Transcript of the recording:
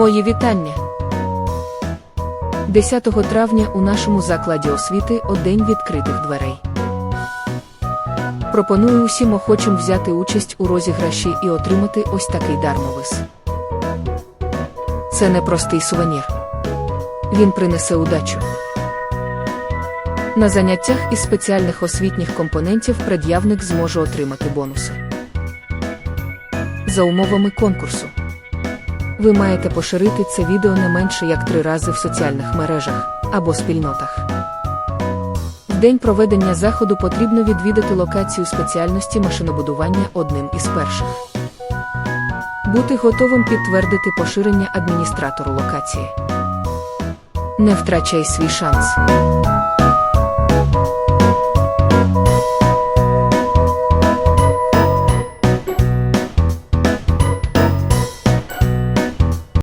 Мої вітання. 10 травня у нашому закладі освіти о відкритих дверей. Пропоную усім охочим взяти участь у розіграші і отримати ось такий дармовис. Це не простий сувенір. Він принесе удачу. На заняттях із спеціальних освітніх компонентів пред'явник зможе отримати бонуси. За умовами конкурсу. Ви маєте поширити це відео не менше як три рази в соціальних мережах або спільнотах. В день проведення заходу потрібно відвідати локацію спеціальності машинобудування одним із перших. Бути готовим підтвердити поширення адміністратору локації. Не втрачай свій шанс.